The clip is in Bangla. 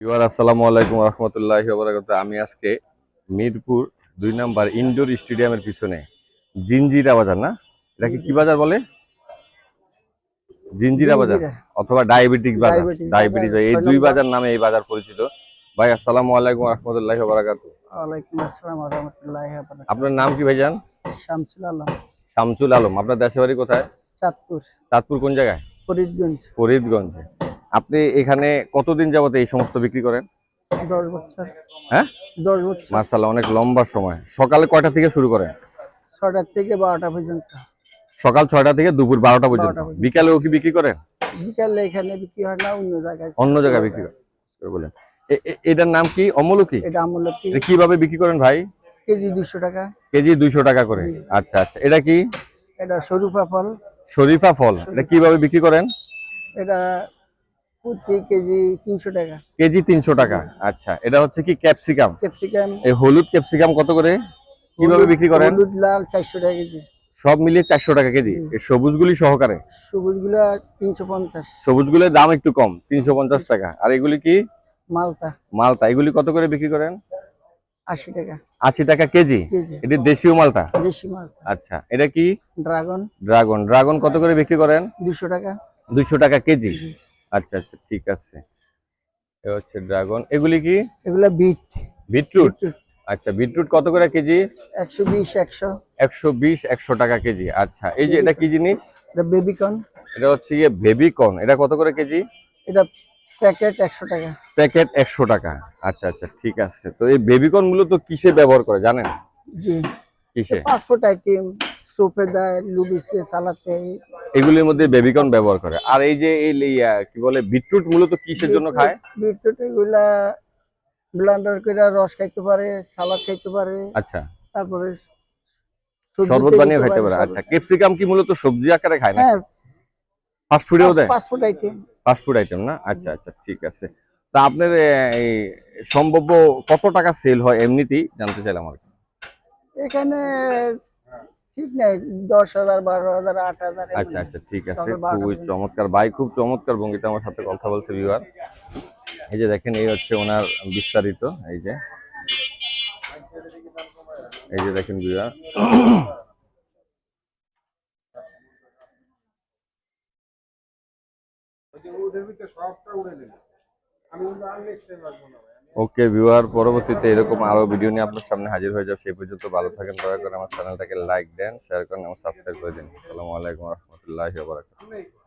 ইবার আসসালামু আলাইকুম রহমতুল্লাহ আমি আজকে মিরপুর দুই নাম্বার ইনডোর স্টেডিয়ামের পিছনে জিঞ্জিরা বাজার না? এটাকে কি বাজার বলে? জিঞ্জিরা বাজার অথবা ডায়াবেটিক বাজার। ডায়াবেটিক এই দুই বাজার নামে এই বাজার পরিচিত। ভাই আসসালামু আলাইকুম রহমতুল্লাহ বারাকাতুহ। ওয়ালাইকুম আসসালাম রহমতুল্লাহ আপনার নাম কি ভাইজান? শামসুল আলম। শামসুল আলম। আপনার দেশের বাড়ি কোথায়? চাঁদপুর। চাঁদপুর কোন জায়গায়? ফরিদগঞ্জ। ফরিদগঞ্জে। আপনি এখানে কতদিন যাবত এই সমস্ত বিক্রি করেন? দশ বছর। হ্যাঁ? দশ বছর। মার্শাল্লাহ অনেক লম্বা সময়। সকালে কয়টা থেকে শুরু করেন? ছটার থেকে বারোটা পর্যন্ত। সকাল ছয়টা থেকে দুপুর বারোটা পর্যন্ত। বিকালেও কি বিক্রি করেন? বিকালে এখানে বিক্রি হয় না অন্য জায়গায়। অন্য জায়গায় বিক্রি বলেন এটার নাম কি? অমলকি এটা কীভাবে বিক্রি করেন ভাই? কেজি দুশো টাকা। কেজি দুইশো টাকা করে। আচ্ছা আচ্ছা। এটা কি? এটা সরুফা ফল। শরীফা ফল। এটা কীভাবে বিক্রি করেন? এটা কেজি তিনশো টাকা। কেজি তিনশো টাকা। আচ্ছা এটা হচ্ছে কি ক্যাপসিকাম? ক্যাপসিকাম। এই হলুদ ক্যাপসিকাম কত করে? কীভাবে বিক্রি করেন? হলুদ লাল চারশো টাকা কেজি। সব মিলিয়ে চারশো টাকা কেজি। এই সবুজগুলি সহকারে? সবুজগুলা তিনশো পঞ্চাশ। সবুজগুলোর দাম একটু কম তিনশো পঞ্চাশ টাকা। আর এগুলি কি? মালটা মালটা এগুলি কত করে বিক্রি করেন? আশি টাকা। আশি টাকা কেজি? এটি দেশীয় মালটা দেশি মালটা আচ্ছা এটা কি? ড্রাগন। ড্রাগন। ড্রাগন কত করে বিক্রি করেন? দুশো টাকা। দুইশো টাকা কেজি। আচ্ছা আচ্ছা ঠিক আছে। এ হচ্ছে ড্রাগন। এগুলি কি? এগুলা বিট। বিটরুট? আচ্ছা বিটরুট কত করে কেজি? একশো বিশ একশো। একশো বিশ একশো টাকা কেজি। আচ্ছা এই যে এটা কি জিনিস? এটা বেবিকন এটা হচ্ছে গিয়ে বেবি কর্ন এটা কত করে কেজি? এটা প্যাকেট একশো টাকা। প্যাকেট একশো টাকা। আচ্ছা আচ্ছা ঠিক আছে। তো এই বেবি কর্ন মূলত কিসে ব্যবহার করে জানেন? জি। কিসে? পাসপোর্ট আইটেম সোপে দেয় লুবিসে সালাতে এগুলির মধ্যে বেবিকর্ন ব্যবহার করে। আর এই যে এই কি বলে বিটরুট মূলত কিসের জন্য খায়? বিটরুট এগুলা ব্লান্ডার করে রস খাইতে পারে সালাদ খাইতে পারে আচ্ছা। তারপরে শরবত বানিয়ে খাইতে পারে আচ্ছা ক্যাপসিকাম কি মূলত সবজি আকারে খায় না হ্যাঁ। ফাস্ট ফুডেও দেয়? Passport item fast food item না? আচ্ছা আচ্ছা ঠিক আছে। তা আপনার এই সম্ভাব্য কত টাকা সেল হয় এমনিতেই? জানতে চাইলাম আর এখানে ঠিক নাই দশ হাজার বারো হাজার আট হাজার আচ্ছা আচ্ছা ঠিক আছে। খুবই চমৎকার। ভাই খুব চমৎকার ভঙ্গিতে আমার সাথে কথা বলছে বিবার এই যে দেখেন এই হচ্ছে ওনার বিস্তারিত এই যে। এই যে দেখেন বিবার ওকে ভিউয়ার, পরবর্তীতে এরকম আরও ভিডিও নিয়ে আপনার সামনে হাজির হয়ে যাবে। সেই পর্যন্ত ভালো থাকেন, দয়া করে আমার চ্যানেলটাকে লাইক দেন শেয়ার করেন এবং সাবস্ক্রাইব করে দিন। আসসালামু আলাইকুম রহমতুল্লাহ বারাকাতুহু।